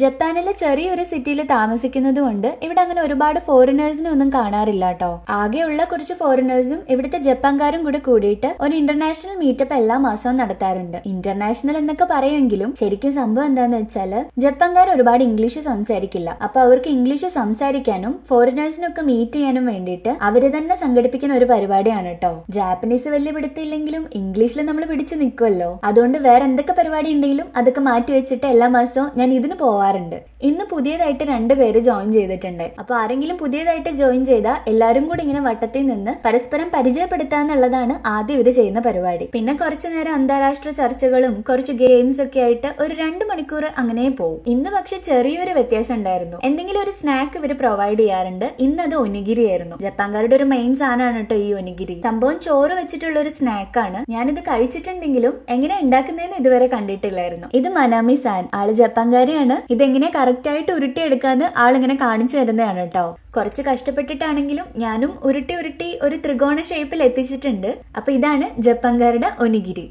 ജപ്പാനിലെ ചെറിയൊരു സിറ്റിയിൽ താമസിക്കുന്നത് കൊണ്ട് ഇവിടെ അങ്ങനെ ഒരുപാട് ഫോറിനേഴ്സിനെ ഒന്നും കാണാറില്ല കേട്ടോ ആകെയുള്ള കുറച്ച് ഫോറിനേഴ്സും ഇവിടുത്തെ ജപ്പാൻകാരും കൂടെ കൂടിയിട്ട് ഒരു ഇന്റർനാഷണൽ മീറ്റപ്പ് എല്ലാ മാസവും നടത്താറുണ്ട്. ഇന്റർനാഷണൽ എന്നൊക്കെ പറയുമെങ്കിലും ശരിക്കും സംഭവം എന്താന്ന് വെച്ചാൽ ജപ്പാൻകാർ ഒരുപാട് ഇംഗ്ലീഷ് സംസാരിക്കില്ല. അപ്പൊ അവർക്ക് ഇംഗ്ലീഷ് സംസാരിക്കാനും ഫോറിനേഴ്സിനൊക്കെ മീറ്റ് ചെയ്യാനും വേണ്ടിയിട്ട് അവർ തന്നെ സംഘടിപ്പിക്കുന്ന ഒരു പരിപാടിയാണ് കേട്ടോ ജാപ്പനീസ് വലിയ പിടുത്തില്ലെങ്കിലും ഇംഗ്ലീഷിൽ നമ്മൾ പിടിച്ചു നിൽക്കുമല്ലോ അതുകൊണ്ട് വേറെ എന്തൊക്കെ പരിപാടി ഉണ്ടെങ്കിലും അതൊക്കെ മാറ്റി വെച്ചിട്ട് എല്ലാ മാസവും ഞാൻ ഇതിന് പോവാറുണ്ട്. ഇന്ന് പുതിയതായിട്ട് രണ്ട് പേര് ജോയിൻ ചെയ്തിട്ടുണ്ട്. അപ്പൊ ആരെങ്കിലും പുതിയതായിട്ട് ജോയിൻ ചെയ്താൽ എല്ലാവരും കൂടി ഇങ്ങനെ വട്ടത്തിൽ നിന്ന് പരസ്പരം പരിചയപ്പെടുത്താന്നുള്ളതാണ് ആദ്യം ഇവർ ചെയ്യുന്ന പരിപാടി. പിന്നെ കുറച്ചു നേരം അന്താരാഷ്ട്ര ചർച്ചകളും കുറച്ച് ഗെയിംസ് ഒക്കെ ആയിട്ട് ഒരു രണ്ട് മണിക്കൂർ അങ്ങനെ പോകും ഇന്ന് പക്ഷെ ചെറിയൊരു വ്യത്യാസം ഉണ്ടായിരുന്നു. എന്തെങ്കിലും ഒരു സ്നാക്ക് ഇവർ പ്രൊവൈഡ് ചെയ്യാറുണ്ട്. ഇന്ന് അത് ഒനിഗിരി ആയിരുന്നു. ജപ്പാൻകാരുടെ ഒരു മെയിൻ സാധനമാണ് കേട്ടോ ഈ ഒനിഗിരി. സംഭവം ചോറ് വെച്ചിട്ടുള്ള ഒരു സ്നാക്കാണ് ഞാനിത് കഴിച്ചിട്ടുണ്ടെങ്കിലും എങ്ങനെ ഉണ്ടാക്കുന്നതെന്ന് ഇതുവരെ കണ്ടിട്ടില്ലായിരുന്നു. ഇത് മനാമി സാൻ ആൾ ജപ്പാൻകാരിയാണ്. ഇതെങ്ങനെ കറക്റ്റ് ആയിട്ട് ഉരുട്ടിയെടുക്കാന്ന് ആളിങ്ങനെ കാണിച്ചു തരുന്നതാണ് കേട്ടോ. കുറച്ച് കഷ്ടപ്പെട്ടിട്ടാണെങ്കിലും ഞാനും ഉരുട്ടി ഉരുട്ടി ഒരു ത്രികോണ ഷേപ്പിൽ എത്തിച്ചിട്ടുണ്ട്. അപ്പൊ ഇതാണ് ജപ്പാൻകാരുടെ ഒനിഗിരി.